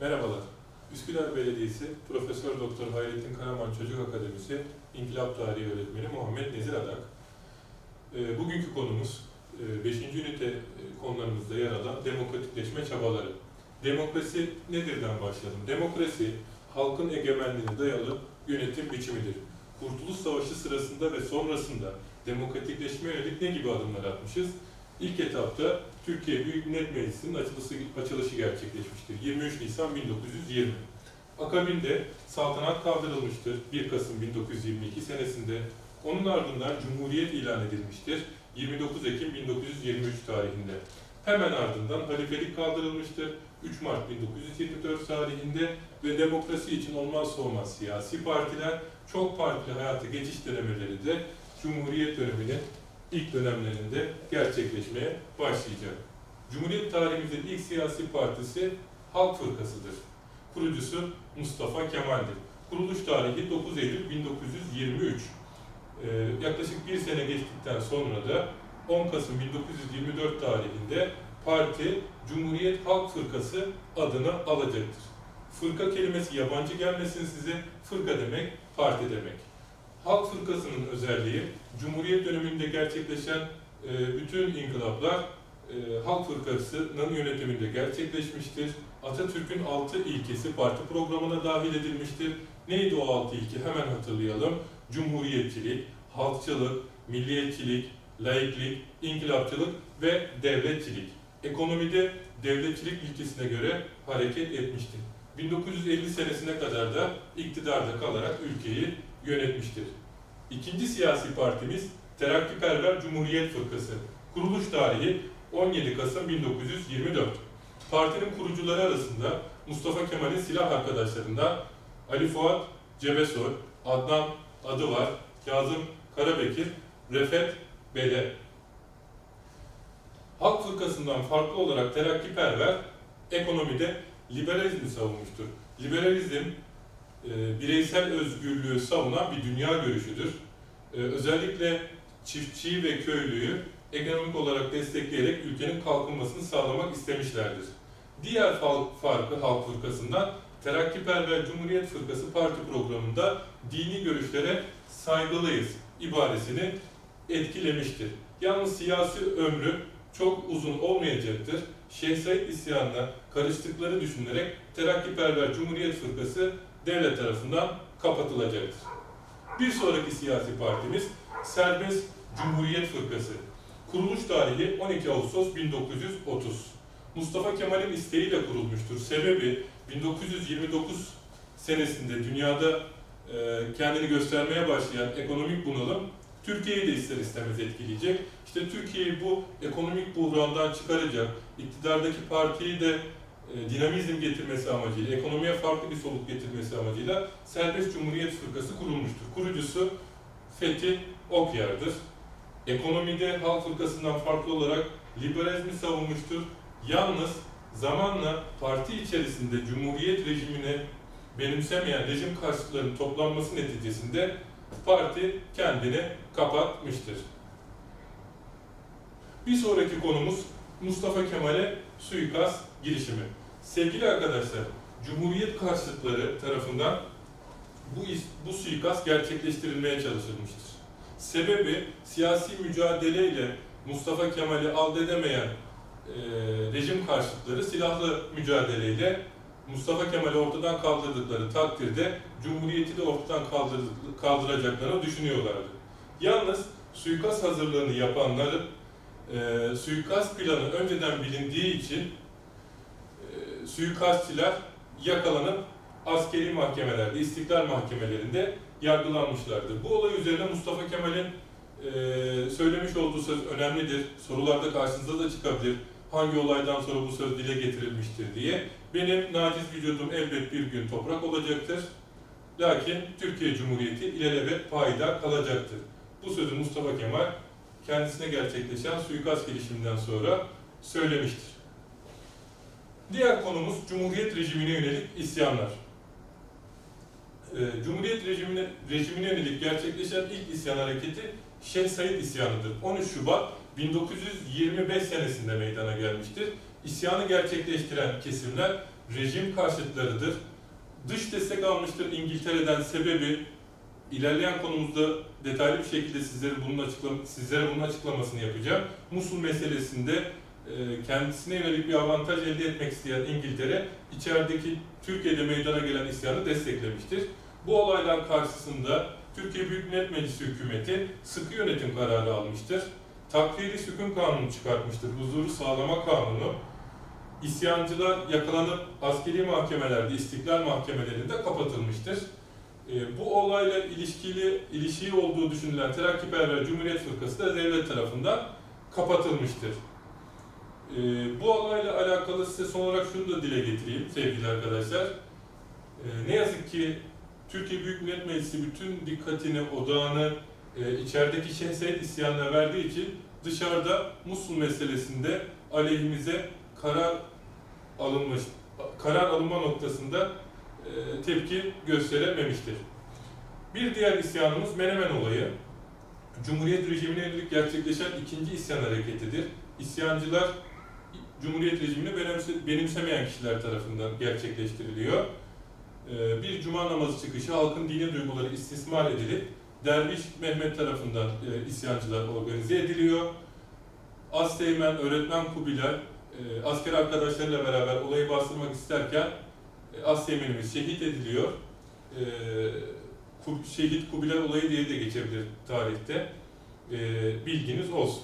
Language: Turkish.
Merhabalar. Üsküdar Belediyesi Profesör Doktor Hayrettin Karaman Çocuk Akademisi İnkılap Tarihi Öğretmeni Muhammed Nezir Adak. Ee, Bugünkü konumuz 5. ünite e, konularımızda yer alan demokratikleşme çabaları. Demokrasi nedirden başlayalım? Demokrasi, halkın egemenliğine dayalı yönetim biçimidir. Kurtuluş Savaşı sırasında ve sonrasında demokratikleşme yönelik ne gibi adımlar atmışız? İlk etapta Türkiye Büyük Millet Meclisi'nin açılışı, açılışı gerçekleşmiştir. 23 Nisan 1920. Akabinde saltanat kaldırılmıştır 1 Kasım 1922 senesinde. Onun ardından Cumhuriyet ilan edilmiştir 29 Ekim 1923 tarihinde. Hemen ardından halifelik kaldırılmıştır 3 Mart 1924 tarihinde ve demokrasi için olmazsa olmaz siyasi partiler çok partili hayata geçiş denemeleri de Cumhuriyet döneminin ilk dönemlerinde gerçekleşmeye başlayacak. Cumhuriyet tarihimizin ilk siyasi partisi Halk Fırkası'dır. Kurucusu Mustafa Kemal'dir. Kuruluş tarihi 9 Eylül 1923. Ee, yaklaşık bir sene geçtikten sonra da 10 Kasım 1924 tarihinde parti Cumhuriyet Halk Fırkası adını alacaktır. Fırka kelimesi yabancı gelmesin size, fırka demek parti demek. Halk Fırkası'nın özelliği, Cumhuriyet döneminde gerçekleşen e, bütün inkılaplar e, Halk Fırkası'nın yönetiminde gerçekleşmiştir. Atatürk'ün altı ilkesi parti programına dahil edilmiştir. Neydi o altı ilke? Hemen hatırlayalım. Cumhuriyetçilik, halkçılık, milliyetçilik, laiklik, inkılapçılık ve devletçilik. Ekonomide devletçilik ilkesine göre hareket etmiştir. 1950 senesine kadar da iktidarda kalarak ülkeyi yönetmiştir. İkinci siyasi partimiz Terakkiperver Cumhuriyet Fırkası. Kuruluş tarihi 17 Kasım 1924. Partinin kurucuları arasında Mustafa Kemal'in silah arkadaşlarından Ali Fuat Cebesoy, Adnan Adıvar, Kazım Karabekir, Refet Bele. Halk Fırkası'ndan farklı olarak Terakkiperver ekonomide liberalizmi savunmuştur. Liberalizm e, bireysel özgürlüğü savunan bir dünya görüşüdür. E, özellikle çiftçiyi ve köylüyü ekonomik olarak destekleyerek ülkenin kalkınmasını sağlamak istemişlerdir. Diğer farkı Halk Fırkası'ndan Terakkiperver Cumhuriyet Fırkası Parti programında dini görüşlere saygılıyız ibaresini etkilemiştir. Yalnız siyasi ömrü çok uzun olmayacaktır. Şeyh Said isyanına karıştıkları düşünülerek Terakkiperver Cumhuriyet Fırkası devlet tarafından kapatılacaktır. Bir sonraki siyasi partimiz Serbest Cumhuriyet Fırkası. Kuruluş tarihi 12 Ağustos 1930. Mustafa Kemal'in isteğiyle kurulmuştur. Sebebi 1929 senesinde dünyada e, kendini göstermeye başlayan ekonomik bunalım Türkiye'yi de ister istemez etkileyecek. İşte Türkiye'yi bu ekonomik buhrandan çıkaracak, iktidardaki partiyi de dinamizm getirmesi amacıyla, ekonomiye farklı bir soluk getirmesi amacıyla Serbest Cumhuriyet Fırkası kurulmuştur. Kurucusu Fethi Okyar'dır. Ekonomide Halk Fırkası'ndan farklı olarak liberalizmi savunmuştur. Yalnız zamanla parti içerisinde Cumhuriyet rejimine benimsemeyen rejim karşıtlarının toplanması neticesinde parti kendini kapatmıştır. Bir sonraki konumuz Mustafa Kemal'e suikast girişimi. Sevgili arkadaşlar, Cumhuriyet karşıtları tarafından bu, bu suikast gerçekleştirilmeye çalışılmıştır. Sebebi siyasi mücadeleyle Mustafa Kemal'i ald edemeyen e, rejim karşıtları silahlı mücadeleyle Mustafa Kemal'i ortadan kaldırdıkları takdirde Cumhuriyeti de ortadan kaldıracaklarını düşünüyorlardı. Yalnız suikast hazırlığını yapanların e, suikast planı önceden bilindiği için e, suikastçiler yakalanıp askeri mahkemelerde, istiklal mahkemelerinde yargılanmışlardır. Bu olay üzerine Mustafa Kemal'in e, söylemiş olduğu söz önemlidir. Sorularda karşınıza da çıkabilir. Hangi olaydan sonra bu söz dile getirilmiştir diye. Benim naciz vücudum elbet bir gün toprak olacaktır. Lakin Türkiye Cumhuriyeti ilelebet payidar kalacaktır. Bu sözü Mustafa Kemal kendisine gerçekleşen suikast girişiminden sonra söylemiştir. Diğer konumuz Cumhuriyet rejimine yönelik isyanlar. Ee, Cumhuriyet rejimine, rejimine yönelik gerçekleşen ilk isyan hareketi Şeyh Said isyanıdır. 13 Şubat 1925 senesinde meydana gelmiştir. İsyanı gerçekleştiren kesimler rejim karşıtlarıdır. Dış destek almıştır İngiltere'den sebebi ilerleyen konumuzda detaylı bir şekilde sizlere bunun açıklam sizlere bunun açıklamasını yapacağım. Musul meselesinde e, kendisine yönelik bir avantaj elde etmek isteyen İngiltere içerideki Türkiye'de meydana gelen isyanı desteklemiştir. Bu olaylar karşısında Türkiye Büyük Millet Meclisi hükümeti sıkı yönetim kararı almıştır. Takdiri sükun kanunu çıkartmıştır. Huzuru sağlama kanunu. İsyancılar yakalanıp askeri mahkemelerde, istiklal mahkemelerinde kapatılmıştır. E, bu olayla ilişkili ilişiği olduğu düşünülen Terakkiperver Cumhuriyet Fırkası da devlet tarafından kapatılmıştır. E, bu olayla alakalı size son olarak şunu da dile getireyim sevgili arkadaşlar. E, ne yazık ki Türkiye Büyük Millet Meclisi bütün dikkatini, odağını e, içerideki şehzeyt isyanına verdiği için dışarıda Musul meselesinde aleyhimize karar alınmış, karar alınma noktasında tepki gösterememiştir. Bir diğer isyanımız Menemen olayı. Cumhuriyet rejimine yönelik gerçekleşen ikinci isyan hareketidir. İsyancılar Cumhuriyet rejimini benimse- benimsemeyen kişiler tarafından gerçekleştiriliyor. E, Bir cuma namazı çıkışı halkın dini duyguları istismar edilip Derviş Mehmet tarafından e, isyancılar organize ediliyor. Asteğmen, öğretmen Kubilay, e, asker arkadaşlarıyla beraber olayı bastırmak isterken e, Asteğmenimiz şehit ediliyor. E, şehit Kubilay olayı diye de geçebilir tarihte. E, bilginiz olsun.